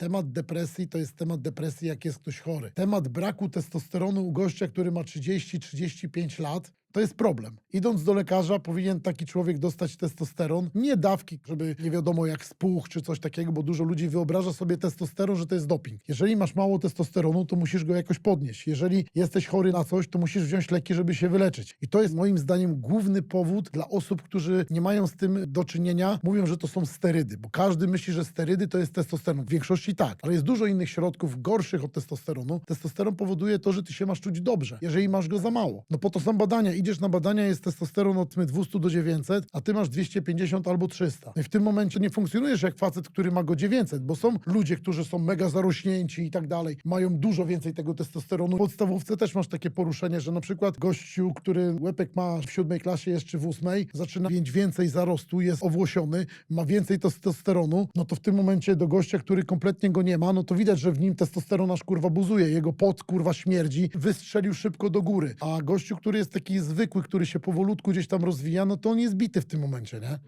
temat depresji to jest temat depresji, jak jest ktoś chory. Temat braku testosteronu u gościa, który ma 30-35 lat, to jest problem. Idąc do lekarza, powinien taki człowiek dostać testosteron. Nie dawki, żeby nie wiadomo jak spuch czy coś takiego, bo dużo ludzi wyobraża sobie testosteron, że to jest doping. Jeżeli masz mało testosteronu, to musisz go jakoś podnieść. Jeżeli jesteś chory na coś, to musisz wziąć leki, żeby się wyleczyć. I to jest moim zdaniem główny powód dla osób, którzy nie mają z tym do czynienia. Mówią, że to są sterydy, bo każdy myśli, że sterydy to jest testosteron. W większości tak, ale jest dużo innych środków gorszych od testosteronu. Testosteron powoduje to, że ty się masz czuć dobrze, jeżeli masz go za mało. No po to są badania. Idziesz na badania, jest testosteron od 200 do 900, a ty masz 250 albo 300. No i w tym momencie nie funkcjonujesz jak facet, który ma go 900, bo są ludzie, którzy są mega zarośnięci i tak dalej, mają dużo więcej tego testosteronu. W podstawówce też masz takie poruszenie, że na przykład gościu, który łepek ma w siódmej klasie jest czy w ósmej, zaczyna mieć więcej zarostu, jest owłosiony, ma więcej testosteronu, no to w tym momencie do gościa, który kompletnie go nie ma, no to widać, że w nim testosteron aż kurwa buzuje, jego pot kurwa śmierdzi, wystrzelił szybko do góry. A gościu, który jest taki zwykły, który się powolutku gdzieś tam rozwija, no to on jest bity w tym momencie, nie?